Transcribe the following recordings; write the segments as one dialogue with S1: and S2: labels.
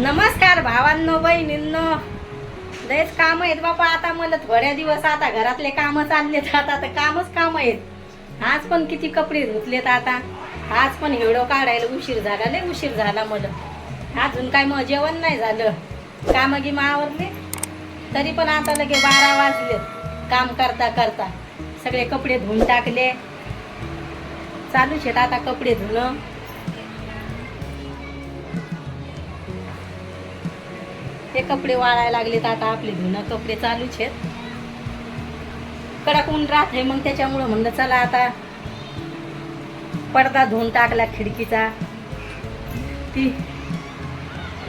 S1: नमस्कार भावांनो बहिणींनो. लयच काम आहेत बापा आता मला थोड्या दिवस आता घरातले काम चाललेत. आता तर कामच काम आहेत. आज पण किती कपडे धुतलेत आता. आज पण हेडो काढायला उशीर झाला लय उशीर झाला मला. अजून काय मग जेवण नाही झालं. काम गी आवरले. तरी पण आता लगे बारा वाजलेत. काम करता करता सगळे कपडे धुवून टाकले. चालूच आहेत आता कपडे धुणं. ते कपडे वाळायला लागलेत आता आपले धुणं कपडे चालूच आहेत. कडक ऊन राहत आहे मग त्याच्यामुळं म्हणलं चला आता पडदा धुवून टाकला खिडकीचा. ती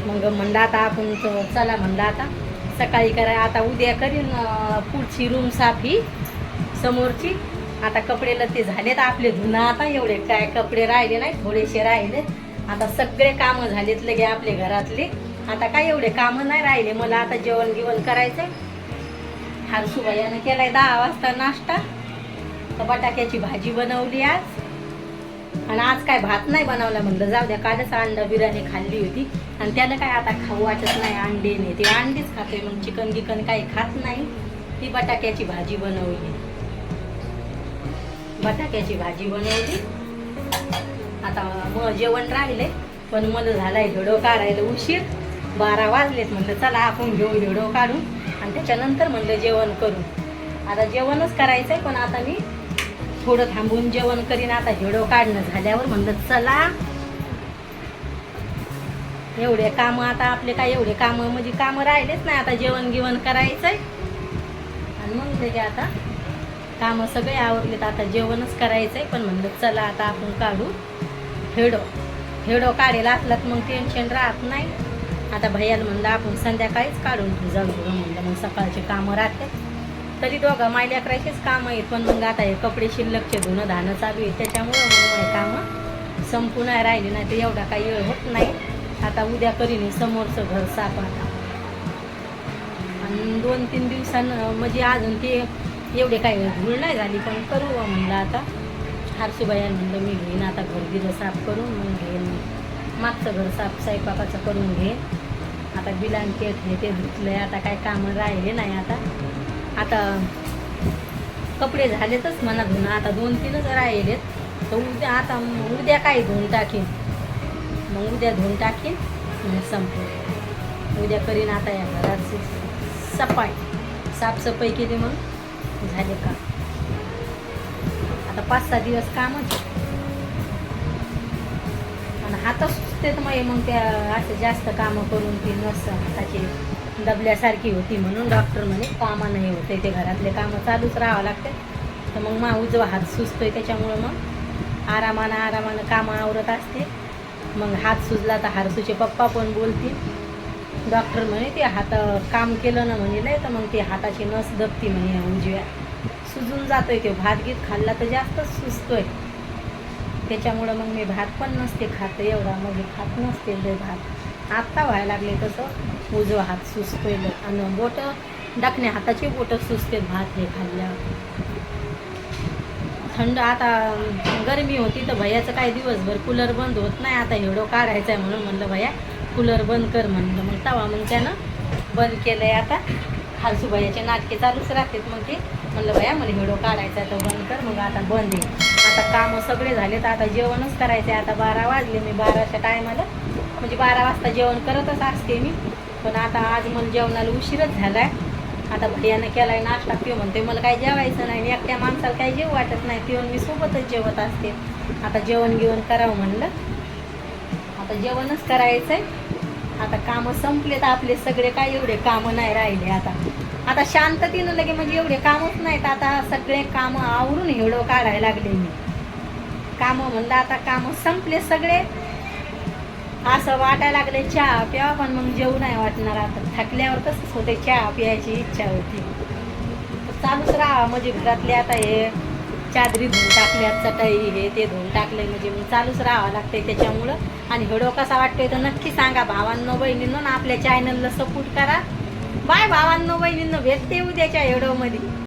S1: मग म्हणलं आता आपण चला म्हणलं आता सकाळी करा आता उद्या करीन पुढची रूम साफ ही समोरची. आता कपडे लते झालेत आपले धुणं आता एवढे काय कपडे राहिले नाही थोडेसे राहिले. आता सगळे कामं झालेत लगे आपले घरातले. आता काय एवढे कामं नाही राहिले. मला आता जेवण गिवण करायचंय. हारसुबाईनं केलाय दहा वाजता नाश्ता. तर बटाट्याची भाजी बनवली आज. आणि आज काय भात नाही बनवला म्हणलं. जाऊ द्या कालच अंडा बिर्याणी खाल्ली होती. आणि त्याला काय आता खाऊ वाटत नाही अंडे नाही. ते अंडीच खाते मग चिकन गिकन काही खात नाही. ती बटाट्याची भाजी बनवली. बटाट्याची भाजी बनवली. आता मग जेवण राहिले पण मला झालाय व्हिडिओ काढायला उशीर. बारा वाजलेत म्हणलं चला आपण घेऊ व्हिडिओ काढू आणि त्याच्यानंतर म्हणलं जेवण करू. आता जेवणच करायचंय पण आता मी थोडं थांबून जेवण करीन. आता व्हिडिओ काढणं झाल्यावर म्हणलं चला. एवढे कामं आता आपले काय एवढे कामं म्हणजे कामं राहिलेच नाही. आता जेवण गिवण करायचंय. आणि मग त्याचे आता कामं सगळे आवरलेत आता जेवणच करायचंय. पण म्हणलं चला आता आपण काढू. हेडो हेडो काढेल असलात मग टेन्शन राहत नाही. आता भैयाला म्हणलं आपण संध्याकाळीच काढून घेऊ जाऊ म्हणलं मग सकाळचे कामं राहते. तरी दोघं मायल्या करायचेच कामं आहेत पण मग आता हे कपडे शिल्लकचे धुणं धानं चालू आहे त्याच्यामुळं मग हे कामं संपून नाही राहिले नाही तर एवढा काही वेळ होत नाही. आता उद्या करीन समोरचं घर साफ आता. आणि दोन तीन दिवसानं म्हणजे अजून ते एवढे काही धूळ नाही झाली पण करू म्हणलं आता. हारसूबाया म्हणलं मी घेईन आता घर बिरं साफ करून मग घेईन. मागचं घर साफ स्वयंपाकाचं करून घेईन. आता बिलांकेट हे ते धुतलंय आता काय कामं राहिले नाही आता. आता कपडे झालेतच म्हणा धुणं आता दोन तीनच राहिलेत तर उद्या आता उद्या काय धुवून टाकीन? मग उद्या धुवून टाकीन मग संपलं उद्या करीन आता या घराची सफाई. साफसफाई केली मग झाले का आता पाच सहा दिवस कामच आहे. हातच सुचतेत मग मग त्या असं जास्त कामं करून ती नस हाताची दबल्यासारखी होती म्हणून डॉक्टर म्हणे कामं नाही होते ते घरातले कामं चालूच राहावं लागते. तर मग मा उजवा हात सुचतोय त्याच्यामुळं मग आरामानं आरामानं कामं आवरत असते. मग हात सुजला तर हारसूचे पप्पा पण बोलतील. डॉक्टर म्हणे ते हात काम केलं ना म्हणे नाही तर मग ते हाताची नस दबती म्हणे उजव्या. सुजून जातोय ते भात गीत खाल्ला तर जास्तच सुचतोय त्याच्यामुळं मग मी भात पण नसते खात एवढा मग मी खात नसते लय भात. आत्ता व्हायला लागले तसं उजवा हात सुचतोय आहे आणि बोटं डाकण्या हाताची बोटं सुचते भात हे खाल्ल्यावर थंड आता गरमी होती तर भैयाचं काही दिवसभर कूलर बंद होत नाही आता एवढं काढायचं आहे म्हणून म्हणलं भैया कूलर बंद कर म्हणलं. मग तवा मग त्यानं बंद केलं आहे आता. खालसू भैयाचे नाटके चालूच राहतात मग ते. म्हणलं भैया मला हिडो काढायचा आहे तर बंद कर मग आता बंद आहे. आता कामं सगळे झाले तर आता जेवणच करायचे आता बारा वाजले मी बाराच्या टायमाला. म्हणजे बारा वाजता जेवण करतच असते मी. पण आता आज मला जेवणाला उशीरच झाला आहे आता भैयानं केलाय नाश्ता. पिऊ म्हणते मला काही जेवायचं नाही. एकट्या माणसाला काही जेव वाटत नाही. पिऊन मी सोबतच जेवत असते. आता जेवण गिवण करावं म्हणलं. आता जेवणच करायचंय. आता कामं संपलेत आपले. सगळे काय एवढे कामं नाही राहिले आता. आता शांततेनं लगे म्हणजे एवढे कामच नाहीत. आता सगळे कामं आवरून एवढं काढायला लागले मी. कामं म्हणलं आता कामं संपले सगळे. असं वाटायला लागले चहा प्यावा पण मग जेवू नाही वाटणार. आता थकल्यावर तसंच होते चहा प्यायची इच्छा होती. चालूच राहा म्हणजे घरातले आता हे चादरी धुवून टाकल्या चटई हे ते धुवून टाकले म्हणजे मग चालूच राहावं लागते त्याच्यामुळं. आणि व्हिडिओ कसा वाटतोय तर नक्की सांगा भावांनो बहिणींनो आणि आपल्या चॅनलला सपोर्ट करा. बाय भावांनो बहिणींनो भेटते उद्याच्या व्हिडिओमध्ये